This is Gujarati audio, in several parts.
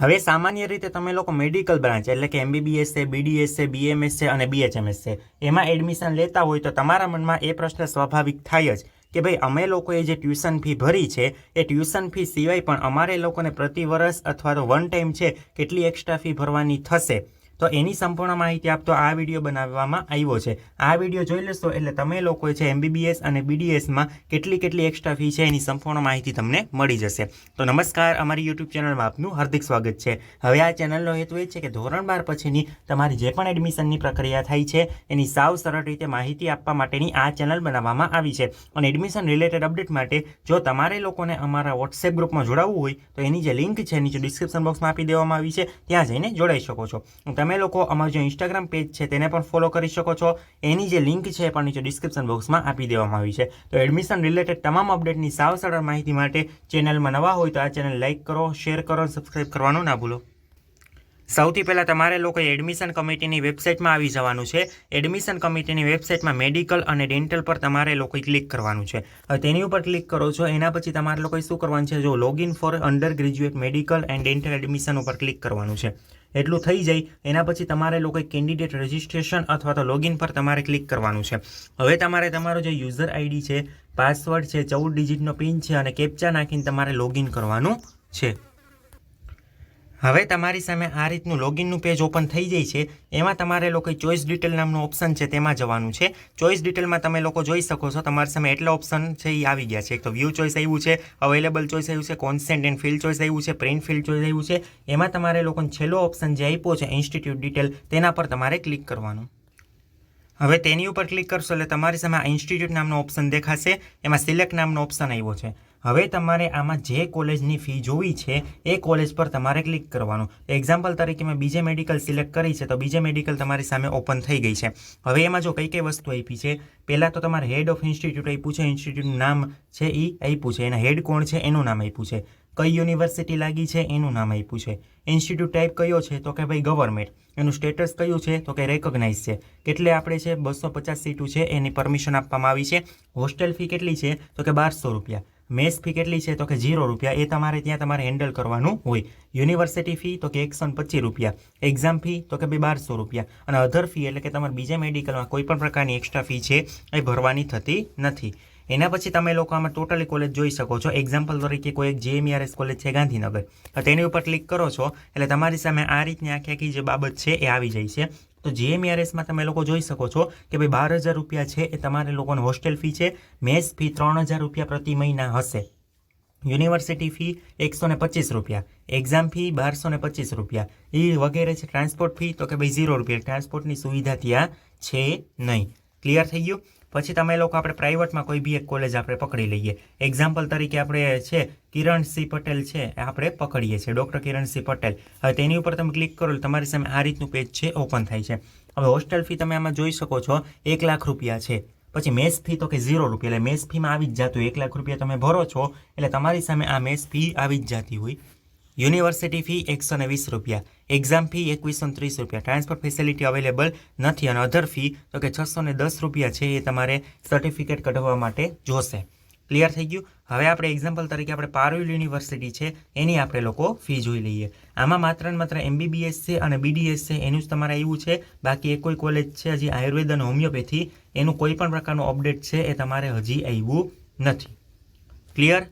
હવે સામાન્ય રીતે તમે લોકો મેડિકલ બ્રાન્ચ એટલે કે એમબીબીએસ છે બીડીએસ છે બીએમએસ છે અને બીએચએમએસ છે, એમાં એડમિશન લેતા હોય તો તમારા મનમાં એ પ્રશ્ન સ્વાભાવિક થાય જ કે ભાઈ, અમે લોકોએ જે ટ્યુશન ફી ભરી છે, એ ટ્યુશન ફી સિવાય પણ અમારે લોકોને પ્રતિ વર્ષ અથવા તો વન ટાઈમ છે, કેટલી એક્સ્ટ્રા ફી ભરવાની થશે? તો એની સંપૂર્ણ માહિતી આપતો આ વીડિયો બનાવવામાં આવ્યો છે. આ વીડિયો જોઈ લેશો એટલે તમે લોકોએ છે એમબીબીએસ અને બીડીએસમાં કેટલી કેટલી એક્સ્ટ્રા ફી છે એની સંપૂર્ણ માહિતી તમને મળી જશે. તો નમસ્કાર, અમારી યુટ્યુબ ચેનલમાં આપનું હાર્દિક સ્વાગત છે. હવે આ ચેનલનો હેતુ એ છે કે ધોરણ બાર પછીની તમારી જે પણ એડમિશનની પ્રક્રિયા થાય છે, એની સાવ સરળ રીતે માહિતી આપવા માટેની આ ચેનલ બનાવવામાં આવી છે. અને એડમિશન રિલેટેડ અપડેટ માટે જો તમારે લોકોને અમારા વોટ્સએપ ગ્રુપમાં જોડાવવું હોય, તો એની જે લિંક છે, નીચે ડિસ્ક્રિપ્શન બોક્સમાં આપી દેવામાં આવી છે. ત્યાં જઈને જોડાઈ શકો છો. તમે લોકો અમારું જે ઇન્સ્ટાગ્રામ પેજ છે તેને પણ ફોલો કરી શકો છો. એની જે લિંક છે એ પણ નીચે ડિસ્ક્રિપ્શન બોક્સમાં આપી દેવામાં આવી છે. તો એડમિશન રિલેટેડ તમામ અપડેટની સાવ સરળ માહિતી માટે ચેનલમાં નવા હોય તો આ ચેનલ લાઇક કરો શેર કરો સબસ્ક્રાઈબ કરવાનું ના ભૂલો. સૌથી પહેલાં તમારે લોકોએ એડમિશન કમિટીની વેબસાઇટમાં આવી જવાનું છે. એડમિશન કમિટીની વેબસાઇટમાં મેડિકલ અને ડેન્ટલ પર તમારે લોકોએ ક્લિક કરવાનું છે. તેની ઉપર ક્લિક કરો છો, એના પછી તમારે લોકોએ શું કરવાનું છે? જો login for undergraduate medical and dental admission ઉપર ક્લિક કરવાનું છે. એટલું થઈ જાય, એના પછી તમારે લોકોએ કેન્ડિડેટ રજિસ્ટ્રેશન અથવા તો લોગિન પર તમારે ક્લિક કરવાનું છે. હવે તમારે તમારો જે યુઝર આઈડી છે પાસવર્ડ છે, ચૌદ ડિજિટનો પિન છે અને કેપ્ચા નાખીને તમારે લોગિન કરવાનું છે. હવે તમારી સામે આ રીતનું લોગિનનું પેજ ઓપન થઈ જાય છે, એમાં તમારે લોકો ચોઇસ ડિટેલ નામનું ઓપ્શન છે તેમાં જવાનું છે. ચોઇસ ડિટેલમાં તમે લોકો જોઈ શકો છો, તમારી સામે એટલા ઓપ્શન છે એ આવી ગયા છે. એક તો વ્યૂ ચોઈસ આવ્યું છે, અવેલેબલ ચોઈસ આવ્યું છે કોન્સેન્ટ એન્ડ ફિલ્ડ ચોઈસ આવ્યું છે પ્રિન્ટ ફિલ્ડ ચોઈસ આવ્યું છે. એમાં તમારે લોકોને છેલ્લો ઓપ્શન જે આપ્યો છે ઇન્સ્ટિટ્યૂટ ડિટેલ તેના પર તમારે ક્લિક કરવાનું. હવે તેની ઉપર ક્લિક કરશો એટલે તમારી સામે ઇન્સ્ટિટ્યૂટ નામનો ઓપ્શન દેખાશે. એમાં સિલેક્ટ નામનો ઓપ્શન આવ્યો છે. હવે તમારે આમાં જે કોલેજની ફી જોવી છે, એ કોલેજ પર તમારે ક્લિક કરવાનું. એક્ઝામ્પલ તરીકે મેં બીજે મેડિકલ સિલેક્ટ કરી છે, તો બીજે મેડિકલ તમારી સામે ઓપન થઈ ગઈ છે. હવે એમાં જો કઈ કઈ વસ્તુ આપી છે, પહેલાં તો તમારે હેડ ઓફ ઇન્સ્ટિટ્યૂટ આપ્યું છે ઇન્સ્ટિટ્યૂટનું નામ છે એ આપ્યું છે, એના હેડ કોણ છે, એનું નામ આપ્યું છે. કઈ યુનિવર્સિટી લાગી છે એનું નામ આપ્યું છે. ઇન્સ્ટિટ્યૂટ ટાઈપ કયો છે તો કે ભાઈ ગવર્મેન્ટ એનું સ્ટેટસ કયું છે તો કે રેકોગ્નાઇઝ છે. કેટલે આપણે છે? બસો પચાસ સીટું છે, એની પરમિશન આપવામાં આવી છે. હોસ્ટેલ ફી કેટલી છે તો કે બારસો રૂપિયા. મેસ ફી કેટલી છે તો કે જીરો રૂપિયા. એ તમારે ત્યાં તમારે હેન્ડલ કરવાનું હોય. યુનિવર્સિટી ફી તો કે એકસો પચીસ રૂપિયા. એક્ઝામ ફી તો કે ભાઈ બારસો રૂપિયા. અને અધર ફી એટલે કે તમારે બીજા મેડિકલમાં કોઈ પણ પ્રકારની એક્સ્ટ્રા ફી છે એ ભરવાની થતી નથી. એના પછી તમે લોકો આમાં ટોટલી કોલેજ જોઈ શકો છો. એક્ઝામ્પલ તરીકે કોઈ એક જેએમઆરએસ કોલેજ છે ગાંધીનગર. તો તેની ઉપર ક્લિક કરો છો, એટલે તમારી સામે આ રીતની આખી આખી જે બાબત છે એ આવી જાય છે. તો જીએમઆરએસમાં તમે લોકો જોઈ શકો છો કે ભાઈ બાર હજાર રૂપિયા છે એ તમારે લોકોને હોસ્ટેલ ફી છે. મેસ ફી ત્રણ હજાર રૂપિયા પ્રતિ મહિના હશે. યુનિવર્સિટી ફી એકસો ને પચીસ રૂપિયા. એક્ઝામ ફી બારસો ને પચીસ રૂપિયા. એ વગેરે છે. ટ્રાન્સપોર્ટ ફી તો કે ભાઈ ઝીરો રૂપિયા. ટ્રાન્સપોર્ટની સુવિધા ત્યાં છે નહીં. ક્લિયર થઈ ગયું? પછી તમે લોકો આપણે પ્રાઇવેટમાં કોઈ બી એક કોલેજ આપણે પકડી લઈએ. એક્ઝામ્પલ તરીકે આપણે છે, કિરણસિંહ પટેલ છે આપણે પકડીએ છીએ ડૉક્ટર કિરણસિંહ પટેલ. હવે તેની ઉપર તમે ક્લિક કરો તમારી સામે આ રીતનું પેજ છે ઓપન થાય છે. હવે હોસ્ટેલ ફી તમે આમાં જોઈ શકો છો, એક લાખ રૂપિયા છે. પછી મેસ ફી તો કે ઝીરો રૂપિયા, એટલે મેસ ફીમાં આવી જ જતું એક લાખ રૂપિયા તમે ભરો છો, એટલે તમારી સામે આ મેસ ફી આવી જ જતી હોય. યુનિવર્સિટી ફી એકસો ને વીસ રૂપિયા એક્ઝામ ફી એકવીસો ત્રીસ રૂપિયા ટ્રાન્સફર ફેસિલિટી અવેલેબલ નથી અને અધર ફી તો કે છસો ને દસ રૂપિયા છે એ તમારે સર્ટિફિકેટ કઢાવવા માટે જોશે. ક્લિયર થઈ ગયું? હવે આપણે એક્ઝામ્પલ તરીકે આપણે પારુલ યુનિવર્સિટી છે, એની આપણે લોકો ફી જોઈ લઈએ. આમાં માત્ર ને માત્ર એમબીબીએસ છે અને બીડીએસ છે એનું જ તમારે આવ્યું છે, બાકી એ કોઈ કોલેજ છે, હજી આયુર્વેદ અને હોમિયોપેથી એનું કોઈ પણ પ્રકારનું અપડેટ છે એ તમારે હજી આવ્યું નથી. ક્લિયર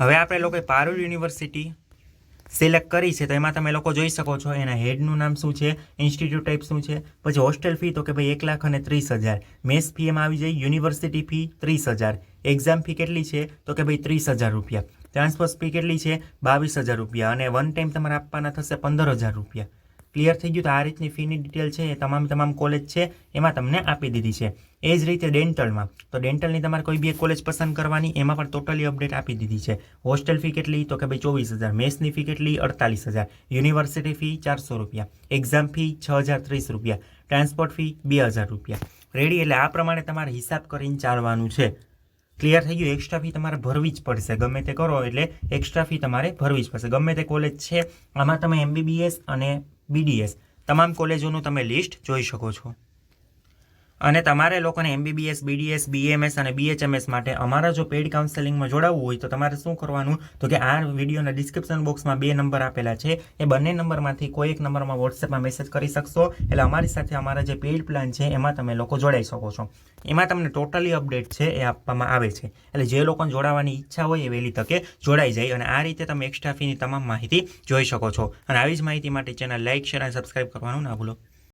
હવે આપણે લોકોએ પારુલ યુનિવર્સિટી સિલેક્ટ કરી છે, તો એમાં તમે લોકો જોઈ શકો છો, એના હેડનું નામ શું છે, ઇન્સ્ટિટ્યૂટ ટાઈપ શું છે, પછી હોસ્ટેલ ફી તો કે ભાઈ એક લાખ અને ત્રીસ હજાર, મેસ ફી એમાં આવી જાય, યુનિવર્સિટી ફી ત્રીસ હજાર, એક્ઝામ ફી કેટલી છે, તો કે ભાઈ ત્રીસ હજાર રૂપિયા, ટ્રાન્સફર ફી કેટલી છે, બાવીસ હજાર રૂપિયા, અને વન ટાઈમ તમારે આપવાના થશે પંદર હજાર રૂપિયા. ક્લિયર થઈ ગયું તો આ રીતની ફીની ડિટેલ છે, એ તમામ તમામ કોલેજ છે, એમાં તમને આપી દીધી છે. એ જ રીતે ડેન્ટલમાં તો ડેન્ટલની તમારે કોઈ બી એક કોલેજ પસંદ કરવાની, એમાં પણ ટોટલી અપડેટ આપી દીધી છે. હોસ્ટેલ ફી કેટલી? તો કે ભાઈ ચોવીસ હજાર. મેસની ફી કેટલી? અડતાલીસ હજાર. યુનિવર્સિટી ફી ચારસો રૂપિયા. એક્ઝામ ફી છ હજાર ત્રીસ રૂપિયા. ટ્રાન્સપોર્ટ ફી બે હજાર રૂપિયા. રેડી એટલે આ પ્રમાણે તમારે હિસાબ કરીને ચાલવાનું છે. ક્લિયર થઈ ગયું? એક્સ્ટ્રા ફી તમારે ભરવી જ પડશે. ગમે તે કરો એટલે એક્સ્ટ્રા ફી તમારે ભરવી જ પડશે. ગમે તે કોલેજ છે, આમાં તમે એમબીબીએસ અને બીડીએસ. તમામ કોલેજોનું તમે લિસ્ટ જોઈ શકો છો. અને તમારે લોકોને એમબીબીએસ બીડીએસ બીએમએસ અને બીએચએમએસ માટે અમારા જો પેઇડ કાઉન્સેલિંગમાં જોડાવવું હોય તો તમારે શું કરવાનું? તો કે આ વિડીયોના ડિસ્ક્રિપ્શન બોક્સમાં બે નંબર આપેલા છે. એ બંને નંબરમાંથી કોઈ એક નંબરમાં વોટ્સએપમાં મેસેજ કરી શકશો. એટલે અમારી સાથે અમારા જે પેઇડ પ્લાન છે, એમાં તમે લોકો જોડાઈ શકો છો. એમાં તમને ટોટલી અપડેટ છે, એ આપવામાં આવે છે. એટલે જે લોકોને જોડાવાની ઈચ્છા હોય એ વહેલી તકે જોડાઈ જાય અને આ રીતે તમે એક્સ્ટ્રા ફીની તમામ માહિતી જોઈ શકો છો. અને આવી જ માહિતી માટે ચેનલ લાઇક શેર અને સબસ્ક્રાઇબ કરવાનું ના ભૂલો.